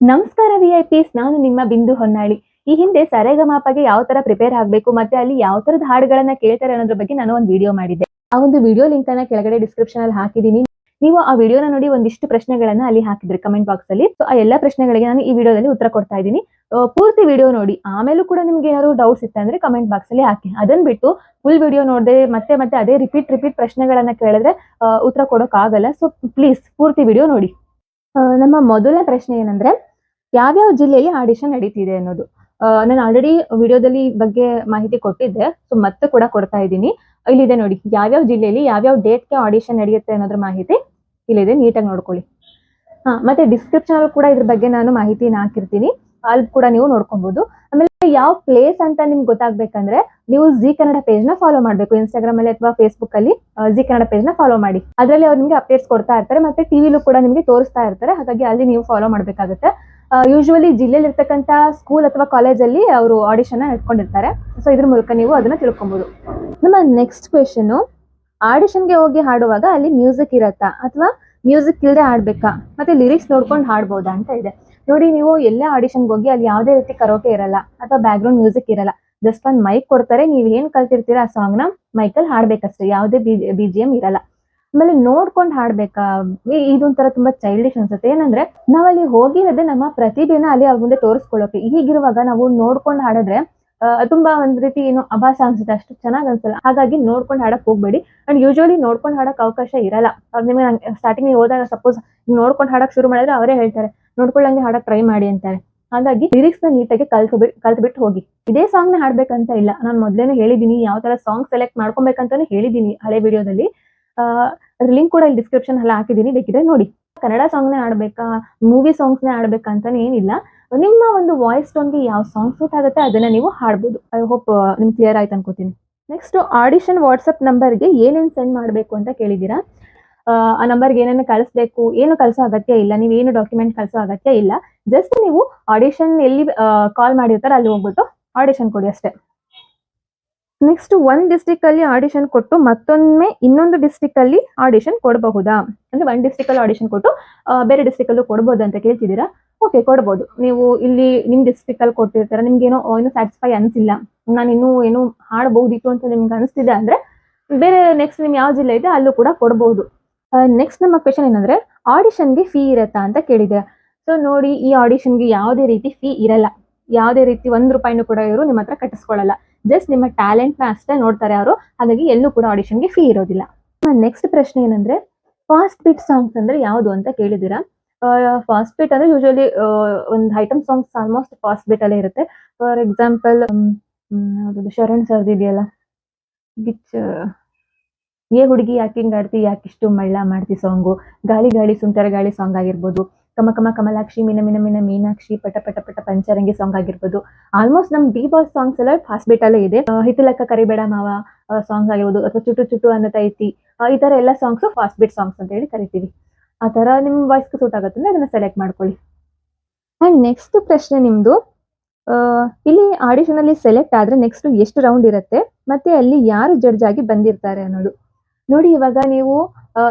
ನಮಸ್ಕಾರ V I piece ನಾನು ನಿಮ್ಮ ಬಿಂದು ಹೊನ್ನಾಳಿ. ಈ ಹಿಂದೆ ಸರೆಗಮಾಪಗೆ ಯಾವ ತರ ಪ್ರಿಪೇರ್ ಆಗಬೇಕು, ಮತ್ತೆ ಅಲ್ಲಿ ಯಾವ ತರದ ಹಾಡುಗಳನ್ನ ಕೇಳ್ತಾರೆ ಅನ್ನೋದ್ರ ಬಗ್ಗೆ ನಾನು ಒಂದು ವಿಡಿಯೋ ಮಾಡಿದ್ದೆ. ಆ ಒಂದು ವಿಡಿಯೋ ಲಿಂಕ್ ಅನ್ನ ಕೆಳಗಡೆ ಡಿಸ್ಕ್ರಿಪ್ಷನ್ ಅಲ್ಲಿ ಹಾಕಿದೀನಿ ನೀವು ಆ ವಿಡಿಯೋನ ನೋಡಿ ಒಂದಿಷ್ಟು ಪ್ರಶ್ನೆಗಳನ್ನ ಅಲ್ಲಿ ಹಾಕಿದ್ರಿ ಕಮೆಂಟ್ ಬಾಕ್ಸ್ ಅಲ್ಲಿ. ಆ ಎಲ್ಲಾ ಪ್ರಶ್ನೆಗಳಿಗೆ ನಾನು ಈ ವಿಡಿಯೋದಲ್ಲಿ ಉತ್ತರ ಕೊಡ್ತಾ ಇದ್ದೀನಿ. ಪೂರ್ತಿ ವಿಡಿಯೋ ನೋಡಿ. ಆಮೇಲೂ ಕೂಡ ನಿಮ್ಗೆ ಏನಾದ್ರು ಡೌಟ್ಸ್ ಇತ್ತಂದ್ರೆ ಕಮೆಂಟ್ ಬಾಕ್ಸ್ ಅಲ್ಲಿ ಹಾಕಿ. ಅದನ್ನ ಬಿಟ್ಟು ಫುಲ್ ವಿಡಿಯೋ ನೋಡದೆ, ಮತ್ತೆ ಮತ್ತೆ ಅದೇ ರಿಪೀಟ್ ರಿಪೀಟ್ ಪ್ರಶ್ನೆಗಳನ್ನ ಕೇಳಿದ್ರೆ ಉತ್ತರ ಕೊಡೋಕ್ಕಾಗಲ್ಲ ಸೊ ಪ್ಲೀಸ್ ಪೂರ್ತಿ ವಿಡಿಯೋ ನೋಡಿ. ನಮ್ಮ ಮೊದಲನೇ ಪ್ರಶ್ನೆ ಏನಂದ್ರೆ ಯಾವ್ಯಾವ ಜಿಲ್ಲೆಯಲ್ಲಿ ಆಡಿಷನ್ ನಡೀತಿದೆ ಅನ್ನೋದು. ನಾನು ಆಲ್ರೆಡಿ ವಿಡಿಯೋದಲ್ಲಿ ಬಗ್ಗೆ ಮಾಹಿತಿ ಕೊಟ್ಟಿದ್ದೆ ಸೊ ಮತ್ತೆ ಕೂಡ ಕೊಡ್ತಾ ಇದ್ದೀನಿ. ಇಲ್ಲಿದೆ ನೋಡಿ, ಯಾವ್ಯಾವ ಜಿಲ್ಲೆಯಲ್ಲಿ ಯಾವ್ಯಾವ ಡೇಟ್ಗೆ ಆಡಿಷನ್ ನಡೆಯುತ್ತೆ ಅನ್ನೋದ್ರ ಮಾಹಿತಿ ಇಲ್ಲಿದೆ, ನೀಟಾಗಿ ನೋಡ್ಕೊಳ್ಳಿ. ಹಾ, ಮತ್ತೆ ಡಿಸ್ಕ್ರಿಪ್ಷನ್ ಅಲ್ಲಿ ಕೂಡ ಇದ್ರ ಬಗ್ಗೆ ನಾನು ಮಾಹಿತಿನ ಹಾಕಿರ್ತೀನಿ. ಅಲ್ಲಿ ಕೂಡ ನೀವು ನೋಡ್ಕೊಬಹುದು ಆಮೇಲೆ ಯಾವ ಪ್ಲೇಸ್ ಅಂತ ನಿಮ್ಗೆ ಗೊತ್ತಾಗ್ಬೇಕಂದ್ರೆ, ನೀವು ಜಿ ಕನ್ನಡ ಪೇಜ್ನ ಫಾಲೋ ಮಾಡಬೇಕು. ಇನ್ಸ್ಟಾಗ್ರಾಮ್ ಅಲ್ಲಿ ಅಥವಾ ಫೇಸ್ಬುಕ್ ಅಲ್ಲಿ ಜಿ ಕನ್ನಡ ಪೇಜ್ನ ಫಾಲೋ ಮಾಡಿ. ಅದರಲ್ಲಿ ಅವ್ರು ನಿಮ್ಗೆ ಅಪ್ಡೇಟ್ಸ್ ಕೊಡ್ತಾ ಇರ್ತಾರೆ, ಮತ್ತೆ ಟಿವಿಲೂ ಕೂಡ ನಿಮ್ಗೆ ತೋರಿಸ್ತಾ ಇರ್ತಾರೆ. ಹಾಗಾಗಿ ಅಲ್ಲಿ ನೀವು ಫಾಲೋ ಮಾಡ್ಬೇಕಾಗುತ್ತೆ. ಯೂಶುವಲಿ ಜಿಲ್ಲೆಯಲ್ಲಿ ಇರ್ತಕ್ಕಂಥ ಸ್ಕೂಲ್ ಅಥವಾ ಕಾಲೇಜಲ್ಲಿ ಅವರು ಆಡಿಷನ್ ಇಟ್ಕೊಂಡಿರ್ತಾರೆ ಸೊ ಇದ್ರ ಮೂಲಕ ನೀವು ಅದನ್ನ ತಿಳ್ಕೊಬಹುದು ನಮ್ಮ ನೆಕ್ಸ್ಟ್ ಕ್ವೆಶನ್ ಆಡಿಷನ್ಗೆ ಹೋಗಿ ಹಾಡುವಾಗ ಅಲ್ಲಿ ಮ್ಯೂಸಿಕ್ ಇರತ್ತಾ? ಅಥವಾ ಮ್ಯೂಸಿಕ್ ಇಲ್ಲದೆ ಹಾಡ್ಬೇಕಾ? ಮತ್ತೆ ಲಿರಿಕ್ಸ್ ನೋಡ್ಕೊಂಡು ಹಾಡ್ಬೋದಾ ಅಂತ ಇದೆ. ನೋಡಿ, ನೀವು ಎಲ್ಲೇ ಆಡಿಷನ್ಗೆ ಹೋಗಿ ಅಲ್ಲಿ ಯಾವುದೇ ರೀತಿ ಕರೋಕೆ ಇರಲ್ಲ, ಅಥವಾ ಬ್ಯಾಕ್ ಗ್ರೌಂಡ್ ಮ್ಯೂಸಿಕ್ ಇರಲ್ಲ ಜಸ್ಟ್ ಒಂದು ಮೈಕ್ ಕೊಡ್ತಾರೆ, ನೀವು ಏನ್ ಕಲ್ತಿರ್ತೀರಾ ಆ ಸಾಂಗ್ನ ಮೈಕಲ್ಲಿ ಹಾಡ್ಬೇಕಷ್ಟೇ, ಯಾವುದೇ ಬಿ ಜಿ ಎಂ ಇರಲ್ಲ. ಆಮೇಲೆ ನೋಡ್ಕೊಂಡು ಹಾಡ್ಬೇಕಾ? ಇದೊಂಥರ ತುಂಬಾ ಚೈಲ್ಡಿಶ್ ಅನ್ಸುತ್ತೆ. ಏನಂದ್ರೆ, ನಾವಲ್ಲಿ ಹೋಗಿರೋದೇ ನಮ್ಮ ಪ್ರತಿದಿನ ಅಲ್ಲಿ ಅವ್ರ ಮುಂದೆ ತೋರಿಸ್ಕೊಳ್ಳೋಕೆ. ಈಗಿರುವಾಗ ನಾವು ನೋಡ್ಕೊಂಡು ಹಾಡಿದ್ರೆ ತುಂಬಾ ಒಂದ್ ರೀತಿ ಏನು ಅಭಾಸ ಅನ್ಸುತ್ತೆ. ಅಷ್ಟು ಚೆನ್ನಾಗ್ ಅನ್ಸಲ್ಲ. ಹಾಗಾಗಿ ನೋಡ್ಕೊಂಡು ಹಾಡಕ್ ಹೋಗ್ಬೇಡಿ. ಅಂಡ್ ಯೂಶುವಲಿ ನೋಡ್ಕೊಂಡು ಹಾಡಕ್ ಅವಕಾಶ ಇರಲ್ಲ. ಅವ್ರು ನಿಮಗೆ ಸ್ಟಾರ್ಟಿಂಗ್ ಹೋದಾಗ ಸಪೋಸ್ ನೋಡ್ಕೊಂಡು ಹಾಡಕ್ ಶುರು ಮಾಡಿದ್ರೆ ಅವರೇ ಹೇಳ್ತಾರೆ, ನೋಡ್ಕೊಳ್ಳಂಗೆ ಹಾಡಕ್ ಟ್ರೈ ಮಾಡಿ ಅಂತಾರೆ. ಹಾಗಾಗಿ ಲಿರಿಕ್ಸ್ನ ನೀಟಾಗಿ ಕಲ್ತು ಬಿಟ್ಟು ಕಲ್ತು ಬಿಟ್ಟು ಹೋಗಿ. ಇದೇ ಸಾಂಗ್ನ ಹಾಡ್ಬೇಕಂತ ಇಲ್ಲ. ನಾನು ಮೊದ್ಲೇನೆ ಹೇಳಿದೀನಿ ಯಾವ ತರ ಸಾಂಗ್ ಸೆಲೆಕ್ಟ್ ಮಾಡ್ಕೊಬೇಕಂತಾನು ಹೇಳಿದೀನಿ ಹಳೆ ವಿಡಿಯೋದಲ್ಲಿ ಅದ್ರ ಲಿಂಕ್ ಕೂಡ ಇಲ್ಲಿ ಡಿಸ್ಕ್ರಿಪ್ಷನ್ ಅಲ್ಲಿ ಹಾಕಿದೀನಿ ಬೇಕಿದ್ರೆ ನೋಡಿ. ಕನ್ನಡ ಸಾಂಗ್ ನೇ ಆಡ್ಬೇಕಾ ಮೂವಿ ಸಾಂಗ್ಸ್ ನೇ ಆಡ್ಬೇಕಾ ಅಂತಾನೆ ಏನಿಲ್ಲ. ನಿಮ್ಮ ಒಂದು ವಾಯ್ಸ್ ಟೋನ್ಗೆ ಯಾವ ಸಾಂಗ್ ಸೂಟ್ ಆಗುತ್ತೆ ಅದನ್ನ ನೀವು ಹಾಡ್ಬೋದು. ಐ ಹೋಪ್ ನಿಮ್ ಕ್ಲಿಯರ್ ಆಯ್ತು ಅನ್ಕೋತೀನಿ. ನೆಕ್ಸ್ಟ್ ಆಡಿಷನ್ ನಂಬರ್ ನಂಬರ್ಗೆ ಏನೇನು ಸೆಂಡ್ ಮಾಡಬೇಕು ಅಂತ ಕೇಳಿದ್ದೀರಾ? ಆ, ನಂಬರ್ ನಂಬರ್ಗೆ ಏನೇನು ಕಳಿಸ್ಬೇಕು ಏನು ಕಳಿಸೋ ಅಗತ್ಯ ಇಲ್ಲ ನೀವು ಏನು ಡಾಕ್ಯುಮೆಂಟ್ ಕಳಿಸೋ ಅಗತ್ಯ ಇಲ್ಲ. ಜಸ್ಟ್ ನೀವು ಆಡಿಷನ್ ಎಲ್ಲಿ ಕಾಲ್ ಮಾಡಿರ್ತಾರೆ ಅಲ್ಲಿ ಹೋಗ್ಬಿಟ್ಟು ಆಡಿಷನ್ ಕೊಡಿ ಅಷ್ಟೇ. ನೆಕ್ಸ್ಟ್ ಒಂದ್ ಡಿಸ್ಟಿಕ್ ಅಲ್ಲಿ ಆಡಿಷನ್ ಕೊಟ್ಟು ಮತ್ತೊಮ್ಮೆ ಇನ್ನೊಂದು ಡಿಸ್ಟಿಕ್ ಅಲ್ಲಿ ಆಡಿಷನ್ ಕೊಡಬಹುದಾ? ಅಂದ್ರೆ ಒಂದ್ ಡಿಸ್ಟಿಕ್ ಅಲ್ಲಿ ಆಡಿಷನ್ ಕೊಟ್ಟು ಬೇರೆ ಡಿಸ್ಟಿಕ್ ಅಲ್ಲೂ ಕೊಡ್ಬೋದು ಅಂತ ಕೇಳ್ತಿದ್ದೀರಾ? ಓಕೆ ಕೊಡ್ಬೋದು. ನೀವು ಇಲ್ಲಿ ನಿಮ್ ಡಿಸ್ಟಿಕ್ ಅಲ್ಲಿ ಕೊಟ್ಟಿರ್ತಾರೆ ನಿಮ್ಗೆ ಏನೋ ಸ್ಯಾಟಿಸ್ಫೈ ಅನ್ಸಿಲ್ಲ. ನಾನು ಇನ್ನೂ, ಏನೋ ಹಾಡಬಹುದಿತ್ತು ಅಂತ ನಿಮ್ಗೆ ಅನಿಸ್ತಿದೆ ಅಂದ್ರೆ, ಬೇರೆ ನೆಕ್ಸ್ಟ್ ನಿಮ್ ಯಾವ ಜಿಲ್ಲೆ ಇದೆ ಅಲ್ಲೂ ಕೂಡ ಕೊಡಬಹುದು ನೆಕ್ಸ್ಟ್ ನಮ್ಮ ಕ್ವೆಶನ್ ಏನಂದ್ರೆ ಆಡಿಷನ್ಗೆ ಫೀ ಇರತ್ತಾ ಅಂತ ಕೇಳಿದೆ. ಸೊ ನೋಡಿ, ಈ ಆಡಿಷನ್ಗೆ ಯಾವುದೇ ರೀತಿ ಫೀ ಇರಲ್ಲ. ಯಾವುದೇ ರೀತಿ ಒಂದು ರೂಪಾಯಿನೂ ಕೂಡ ಇವರು ನಿಮ್ಮ ಹತ್ರ ಕಟ್ಟಿಸ್ಕೊಳ್ಳಲ್ಲ ಜಸ್ಟ್ ನಿಮ್ಮ ಟ್ಯಾಲೆಂಟ್ನ ಅಷ್ಟೇ ನೋಡ್ತಾರೆ ಅವರು ಹಾಗಾಗಿ ಎಲ್ಲೂ ಕೂಡ ಆಡಿಷನ್ಗೆ ಫೀ ಇರೋದಿಲ್ಲ. ನೆಕ್ಸ್ಟ್ ಪ್ರಶ್ನೆ ಏನಂದ್ರೆ ಫಾಸ್ಟ್ ಬಿಟ್ ಸಾಂಗ್ಸ್ ಅಂದ್ರೆ ಯಾವುದು ಅಂತ ಕೇಳಿದ್ದೀರಾ? ಫಾಸ್ಟ್ ಬಿಟ್ ಅಂದ್ರೆ ಯೂಶಲಿ ಒಂದು item songs almost fast beat ಅಲ್ಲೇ ಇರುತ್ತೆ. ಫಾರ್ ಎಕ್ಸಾಂಪಲ್ ಶರಣ್ ಸರ್ದು ಇದೆಯಲ್ಲ? ಏ ಹುಡುಗಿ ಯಾಕಿಂಗ್ ಆಡ್ತಿ ಯಾಕಿಷ್ಟು ಮಳ್ಳ ಮಾಡ್ತಿ ಸಾಂಗು ಗಾಳಿ ಗಾಳಿ ಸುಂಟರ ಗಾಳಿ ಸಾಂಗ್ ಆಗಿರ್ಬೋದು. ಕಮ ಕಮ ಕಮಲಾಕ್ಷಿ ಮೀನ ಮೀನ ಮೀನ ಮೀನಾಕ್ಷಿ ಪಟ ಪಟ ಪಟ ಪಂಚರಂಗಿ ಸಾಂಗ್ ಆಗಿರ್ಬೋದು. ಆಲ್ಮೋಸ್ಟ್ ನಮ್ ಡಿ ಬಾಸ್ ಸಾಂಗ್ಸ್ ಎಲ್ಲ ಫಾಸ್ಟ್ ಬೀಟ್ ಅಲ್ಲೇ ಇದೆ. ಹಿತಲಕ್ಕ ಕರಿಬೇಡ ಮಾವ ಸಾಂಗ್ಸ್ ಆಗಿರ್ಬೋದು ಅಥವಾ ಚುಟು ಚುಟು ಅನ್ನತೈತಿ ಆ, ಈ ತರ ಎಲ್ಲ ಸಾಂಗ್ಸ್ ಫಾಸ್ಟ್ ಬೀಟ್ ಸಾಂಗ್ಸ್ ಅಂತ ಹೇಳಿ ಕರಿತೀವಿ. ಆ ತರ ನಿಮ್ ವಾಯ್ಸ್ಗೆ ಸೂಟ್ ಆಗುತ್ತೆ ಅದನ್ನ ಸೆಲೆಕ್ಟ್ ಮಾಡ್ಕೊಳ್ಳಿ. ಅಂಡ್ ನೆಕ್ಸ್ಟ್ ಪ್ರಶ್ನೆ ನಿಮ್ದು ಇಲ್ಲಿ ಆಡಿಷನ್ ಅಲ್ಲಿ ಸೆಲೆಕ್ಟ್ ಆದ್ರೆ ನೆಕ್ಸ್ಟ್ ಎಷ್ಟು ರೌಂಡ್ ಇರುತ್ತೆ ಮತ್ತೆ ಅಲ್ಲಿ ಯಾರು ಜಡ್ಜ್ ಆಗಿ ಬಂದಿರ್ತಾರೆ ಅನ್ನೋದು. ನೋಡಿ ಇವಾಗ ನೀವು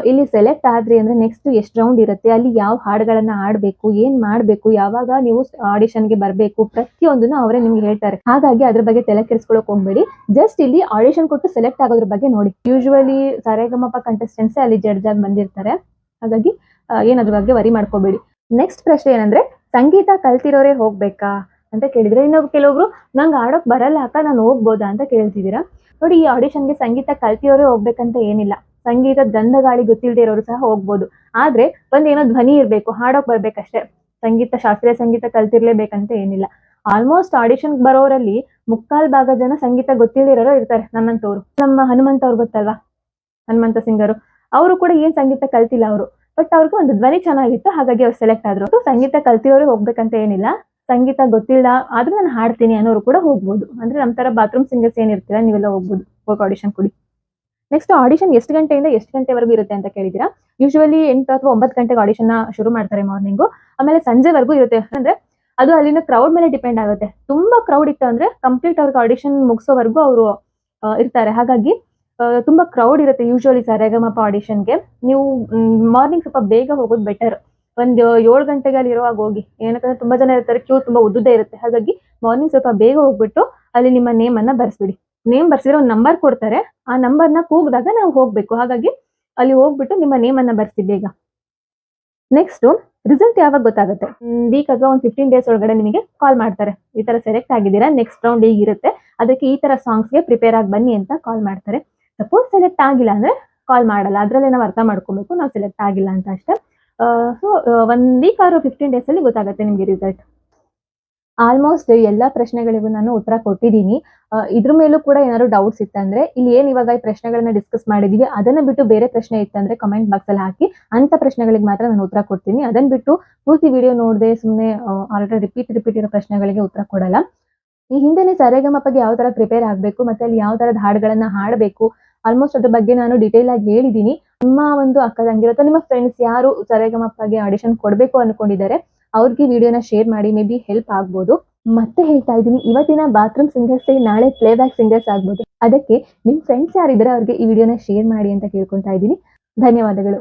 ಇಲ್ಲಿ ಸೆಲೆಕ್ಟ್ ಆದ್ರಿ ಅಂದ್ರೆ ನೆಕ್ಸ್ಟ್ ಎಷ್ಟು ರೌಂಡ್ ಇರುತ್ತೆ, ಅಲ್ಲಿ ಯಾವ ಹಾಡುಗಳನ್ನ ಆಡ್ಬೇಕು ಏನ್ ಮಾಡ್ಬೇಕು, ಯಾವಾಗ ನೀವು ಆಡಿಷನ್ಗೆ ಬರ್ಬೇಕು, ಪ್ರತಿಯೊಂದನ್ನು ಅವರೇ ನಿಮ್ಗೆ ಹೇಳ್ತಾರೆ. ಹಾಗಾಗಿ ಅದ್ರ ಬಗ್ಗೆ ತಲೆ ಕೆಡಿಸ್ಕೊಳಕ್ ಹೋಗ್ಬೇಡಿ. ಜಸ್ಟ್ ಇಲ್ಲಿ ಆಡಿಷನ್ ಕೊಟ್ಟು ಸೆಲೆಕ್ಟ್ ಆಗೋದ್ರ ಬಗ್ಗೆ ನೋಡಿ. ಯೂಶುವಲಿ ಸರೇಗಮಪ್ಪ ಕಂಟೆಸ್ಟೆಂಟ್ಸ್ ಅಲ್ಲಿ ಜಡ್ಜ್ ಆಗಿ ಬಂದಿರ್ತಾರೆ. ಹಾಗಾಗಿ ಏನದ್ರ ಬಗ್ಗೆ ವರಿ ಮಾಡ್ಕೋಬೇಡಿ. ನೆಕ್ಸ್ಟ್ ಪ್ರಶ್ನೆ ಏನಂದ್ರೆ, ಸಂಗೀತ ಕಲ್ತಿರೋರೇ ಹೋಗ್ಬೇಕಾ ಅಂತ ಕೇಳಿದ್ರೆ, ಇನ್ನು ಕೆಲವೊಬ್ರು ನಂಗ್ ಆಡೋಕ್ ಬರಲ್ಲ ಅಕ್ಕ, ನಾನು ಹೋಗ್ಬೋದಾ? ಅಂತ ಕೇಳ್ತಿದ್ದೀರಾ. ನೋಡಿ, ಈ ಆಡಿಷನ್ಗೆ ಸಂಗೀತ ಕಲ್ತಿರೋರೇ ಹೋಗ್ಬೇಕಂತ ಏನಿಲ್ಲ. ಸಂಗೀತ ಗಂಧಗಾಳಿ ಗೊತ್ತಿಲ್ಲದೆ ಇರೋರು ಸಹ ಹೋಗ್ಬೋದು. ಆದ್ರೆ ಒಂದೇನೋ ಧ್ವನಿ ಇರ್ಬೇಕು, ಹಾಡೋಕ್ ಬರ್ಬೇಕಷ್ಟೇ. ಸಂಗೀತ, ಶಾಸ್ತ್ರೀಯ ಸಂಗೀತ ಕಲ್ತಿರ್ಲೇಬೇಕಂತ ಏನಿಲ್ಲ. ಆಲ್ಮೋಸ್ಟ್ ಆಡಿಷನ್ ಬರೋರಲ್ಲಿ ಮುಕ್ಕಾಲ್ ಭಾಗ ಜನ ಸಂಗೀತ ಗೊತ್ತಿಲ್ಲದಿರೋರು ಇರ್ತಾರೆ ನಮ್ಮಂತವ್ರು ನಮ್ಮ ಹನುಮಂತ ಅವ್ರು ಗೊತ್ತಲ್ವಾ? ಹನುಮಂತ ಸಿಂಗರು. ಅವರು ಕೂಡ ಏನ್ ಸಂಗೀತ ಕಲ್ತಿಲ್ಲ ಅವರು. ಬಟ್ ಅವ್ರಿಗೆ ಒಂದು ಧ್ವನಿ ಚೆನ್ನಾಗಿತ್ತು, ಹಾಗಾಗಿ ಅವ್ರು ಸೆಲೆಕ್ಟ್ ಆದ್ರು. ಸಂಗೀತ ಕಲ್ತಿರೋರು ಹೋಗ್ಬೇಕಂತ ಏನಿಲ್ಲ. ಸಂಗೀತ ಗೊತ್ತಿಲ್ಲ, ಆದ್ರೂ ನಾನು ಹಾಡ್ತೀನಿ ಅನ್ನೋರು ಕೂಡ ಹೋಗ್ಬೋದು. ಅಂದ್ರೆ ನಮ್ ತರ ಬಾತ್ರೂಮ್ ಸಿಂಗರ್ಸ್ ಏನಿರ್ತೀರ, ನೀವೆಲ್ಲ ಹೋಗ್ಬೋದು, ಹೋಗಿ ಆಡಿಷನ್ ಕೊಡಿ. ನೆಕ್ಸ್ಟ್ ಆಡಿಷನ್ ಎಷ್ಟು ಗಂಟೆಯಿಂದ ಎಷ್ಟು ಗಂಟೆವರೆಗೂ ಇರುತ್ತೆ ಅಂತ ಕೇಳಿದಿರಾ ಯೂಶುವಲಿ ಎಂಟು ಅಥವಾ ಒಂಬತ್ತು ಗಂಟೆಗೆ ಆಡಿಷನ್ ಶುರು ಮಾಡ್ತಾರೆ ಮಾರ್ನಿಂಗು ಆಮೇಲೆ ಸಂಜೆವರೆಗೂ ಇರುತ್ತೆ. ಅಂದ್ರೆ ಅದು ಅಲ್ಲಿನ ಕ್ರೌಡ್ ಮೇಲೆ ಡಿಪೆಂಡ್ ಆಗುತ್ತೆ. ತುಂಬಾ ಕ್ರೌಡ್ ಇತ್ತು ಅಂದ್ರೆ ಕಂಪ್ಲೀಟ್ ಅವ್ರಿಗೆ ಆಡಿಷನ್ ಮುಗಿಸೋವರೆಗೂ ಅವರು ಇರ್ತಾರೆ. ಹಾಗಾಗಿ ತುಂಬಾ ಕ್ರೌಡ್ ಇರುತ್ತೆ ಯೂಶುವಲಿ ಸರೆಗಮಪ ಆಡಿಷನ್ಗೆ ನೀವು ಮಾರ್ನಿಂಗ್ ಸ್ವಲ್ಪ ಬೇಗ ಹೋಗೋದು ಬೆಟರ್ ಒಂದು ಏಳು ಗಂಟೆಗೆ ಅಲ್ಲಿ ಇರುವಾಗ ಹೋಗಿ. ಏನಕ್ಕಂದ್ರೆ ತುಂಬಾ ಜನ ಇರ್ತಾರೆ ಕ್ಯೂ ತುಂಬಾ ಉದ್ದುದ್ದೇ ಇರುತ್ತೆ. ಹಾಗಾಗಿ ಮಾರ್ನಿಂಗ್ ಸ್ವಲ್ಪ ಬೇಗ ಹೋಗ್ಬಿಟ್ಟು ಅಲ್ಲಿ ನಿಮ್ಮ ನೇಮ್ ಅನ್ನ ಬರ್ಸ್ಬಿಡಿ. ನೇಮ್ ಬರ್ಸಿದ್ರೆ ಒಂದು ನಂಬರ್ ಕೊಡ್ತಾರೆ. ಆ ನಂಬರ್ನ ಕೂಗಿದಾಗ ನಾವು ಹೋಗ್ಬೇಕು. ಹಾಗಾಗಿ ಅಲ್ಲಿ ಹೋಗ್ಬಿಟ್ಟು ನಿಮ್ಮ ನೇಮ್ ಅನ್ನ ಬರ್ಸಿ ಬೇಗ ನೆಕ್ಸ್ಟ್ ರಿಸಲ್ಟ್ ಯಾವಾಗ ಗೊತ್ತಾಗುತ್ತೆ? ವೀಕ್ ಅಥವಾ ಒಂದು ಫಿಫ್ಟೀನ್ ಡೇಸ್ ಒಳಗಡೆ ನಿಮಗೆ ಕಾಲ್ ಮಾಡ್ತಾರೆ. ಈ ತರ ಸೆಲೆಕ್ಟ್ ಆಗಿದ್ದೀರಾ? ನೆಕ್ಸ್ಟ್ ರೌಂಡ್ ಹೀಗಿರುತ್ತೆ ಅದಕ್ಕೆ ಈ ತರ ಸಾಂಗ್ಸ್ಗೆ ಪ್ರಿಪೇರ್ ಆಗಿ ಬನ್ನಿ ಅಂತ ಕಾಲ್ ಮಾಡ್ತಾರೆ. ಸಪೋಸ್ ಸೆಲೆಕ್ಟ್ ಆಗಿಲ್ಲ ಅಂದ್ರೆ ಕಾಲ್ ಮಾಡಲ್ಲ. ಅದ್ರಲ್ಲೇ ನಾವು ಅರ್ಥ ಮಾಡ್ಕೊಬೇಕು. ನಾವು ಸೆಲೆಕ್ಟ್ ಆಗಿಲ್ಲ ಅಂತ ಅಷ್ಟೇ. ಸೊ ಒಂದ್ ವೀಕ್ ಆರು ಫಿಫ್ಟೀನ್ ಡೇಸ್ ಅಲ್ಲಿ ಗೊತ್ತಾಗುತ್ತೆ ನಿಮಗೆ ರಿಸಲ್ಟ್ ಆಲ್ಮೋಸ್ಟ್ ಎಲ್ಲ ಪ್ರಶ್ನೆಗಳಿಗೂ ನಾನು ಉತ್ತರ ಕೊಟ್ಟಿದ್ದೀನಿ. ಇದ್ರ ಮೇಲೂ ಕೂಡ ಏನಾದ್ರು ಡೌಟ್ಸ್ ಇತ್ತಂದ್ರೆ ಇಲ್ಲಿ ಏನ್ ಇವಾಗ ಈ ಪ್ರಶ್ನೆಗಳನ್ನ ಡಿಸ್ಕಸ್ ಮಾಡಿದೀವಿ, ಅದನ್ನ ಬಿಟ್ಟು ಬೇರೆ ಪ್ರಶ್ನೆ ಇತ್ತಂದ್ರೆ ಕಮೆಂಟ್ ಬಾಕ್ಸ್ ಅಲ್ಲಿ ಹಾಕಿ ಅಂತ ಪ್ರಶ್ನೆಗಳಿಗೆ ಮಾತ್ರ ನಾನು ಉತ್ತರ ಕೊಡ್ತೀನಿ. ಅದನ್ನ ಬಿಟ್ಟು ಪೂರ್ತಿ ವಿಡಿಯೋ ನೋಡದೆ ಸುಮ್ಮನೆ ಆಲ್ರೆಡಿ ರಿಪೀಟ್ ರಿಪೀಟ್ ಇರೋ ಪ್ರಶ್ನೆಗಳಿಗೆ ಉತ್ತರ ಕೊಡಲ್ಲ. ಈ ಹಿಂದೆನೆ ಸರೆಗಮಪಗೆ ಯಾವ ತರ ಪ್ರಿಪೇರ್ ಆಗಬೇಕು, ಮತ್ತೆ ಅಲ್ಲಿ ಯಾವ ತರದ ಹಾಡುಗಳನ್ನ ಹಾಡಬೇಕು ಆಲ್ಮೋಸ್ಟ್ ಅದ್ರ ಬಗ್ಗೆ ನಾನು ಡೀಟೇಲ್ ಆಗಿ ಹೇಳಿದೀನಿ ನಿಮ್ಮ ಒಂದು ಅಕ್ಕ ತಂಗಿರೋ ನಿಮ್ಮ ಫ್ರೆಂಡ್ಸ್ ಯಾರು ಸರೆಗಮಪಗೆ ಆಡಿಷನ್ ಕೊಡಬೇಕು ಅನ್ಕೊಂಡಿದ್ದಾರೆ ಅವ್ರಿಗೆ ವಿಡಿಯೋನ ಶೇರ್ ಮಾಡಿ, ಮೇ ಬಿ ಹೆಲ್ಪ್ ಆಗ್ಬೋದು. ಮತ್ತೆ ಹೇಳ್ತಾ ಇದ್ದೀನಿ, ಇವತ್ತಿನ ಬಾತ್ರೂಮ್ ಸಿಂಗರ್ಸ್ ನಾಳೆ ಪ್ಲೇ ಬ್ಯಾಕ್ ಸಿಂಗರ್ಸ್ ಆಗ್ಬೋದು. ಅದಕ್ಕೆ ನಿಮ್ ಫ್ರೆಂಡ್ಸ್ ಯಾರಿದ್ದಾರೆ ಅವ್ರಿಗೆ ಈ ವಿಡಿಯೋನ ಶೇರ್ ಮಾಡಿ ಅಂತ ಕೇಳ್ಕೊಂತಾ ಇದ್ದೀನಿ. ಧನ್ಯವಾದಗಳು.